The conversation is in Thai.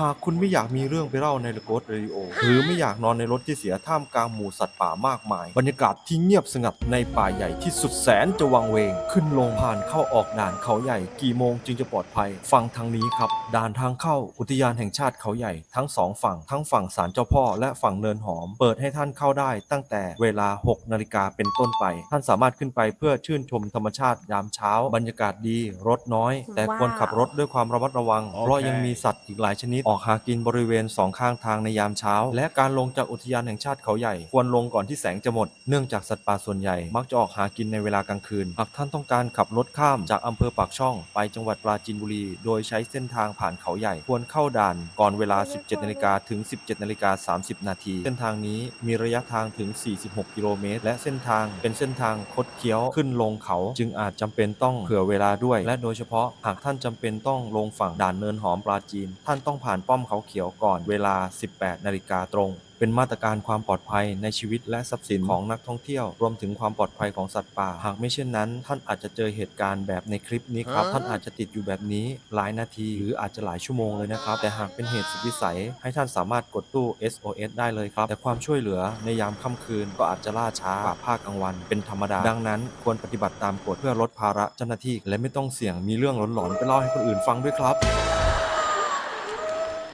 หากคุณไม่อยากมีเรื่องไปเล่าในโกดเรดิโอ หรือไม่อยากนอนในรถที่เสียท่ามกลางหมู่สัตว์ป่ามากมาย บรรยากาศที่เงียบสงัดในป่าใหญ่ที่สุดแสนจะวังเวง ขึ้นลงผ่านเข้าออกด่านเขาใหญ่ กี่โมงจึงจะปลอดภัย ฟังทางนี้ครับ ด่านทางเข้าอุทยานแห่งชาติเขาใหญ่ทั้งสองฝั่ง ทั้งฝั่งศาลเจ้าพ่อและฝั่งเนินหอม เปิดให้ท่านเข้าได้ ตั้งแต่เวลา 6 นาฬิกาเป็นต้นไป ท่านสามารถขึ้นไปเพื่อชื่นชมธรรมชาติยามเช้า บรรยากาศดี รถน้อย แต่ควรขับรถด้วยความระมัดระวัง เพราะยังมีสัตว์อีกหลายชนิดออกหากินบริเวณสองข้างทางในยามเช้า และการลงจากอุทยานแห่งชาติเขาใหญ่ ควรลงก่อนที่แสงจะหมด เนื่องจากสัตว์ป่าส่วนใหญ่ มักจะออกหากินในเวลากลางคืน หากท่านต้องการขับรถข้ามจากอำเภอปากช่อง ไปจังหวัดปราจีนบุรี โดยใช้เส้นทางผ่านเขาใหญ่ ควรเข้าด่านก่อนเวลา 17นาฬิกาถึง 17นาฬิกา30 นาที เส้นทางนี้มีระยะทางถึง 46 กิโลเมตร และเส้นทางเป็นเส้นทางคดเคี้ยวขึ้นลงเขา จึงอาจจำเป็นต้องเผื่อเวลาด้วย และโดยเฉพาะหากท่านจำเป็นต้องลงฝั่งด่านเนินหอมปราจีน ท่านต้องผ่านานป้อมเขาเขียวก่อนเวลา 18 นาฬิกาตรง เป็นมาตรการความปลอดภัยในชีวิตและทรัพย์สินของนักท่องเที่ยว รวมถึงความปลอดภัยของสัตว์ป่า หากไม่เช่นนั้น ท่านอาจจะเจอเหตุการณ์แบบในคลิปนี้ครับ ท่านอาจจะติดอยู่แบบนี้หลายนาทีหรืออาจจะหลายชั่วโมงเลยนะครับ แต่หากเป็นเหตุสุดวิสัย ให้ท่านสามารถกดตู้ SOS ได้เลยครับ แต่ความช่วยเหลือในยามค่ำคืนก็อาจจะล่าช้ากว่าภาคกลางวัน เป็นธรรมดา ดังนั้น ควรปฏิบัติตามกฎเพื่อลดภาระเจ้าหน้าที่และไม่ต้องเสี่ยงมีเรื่องหลอนๆไปเล่าให้คนอื่นฟังด้วยครับ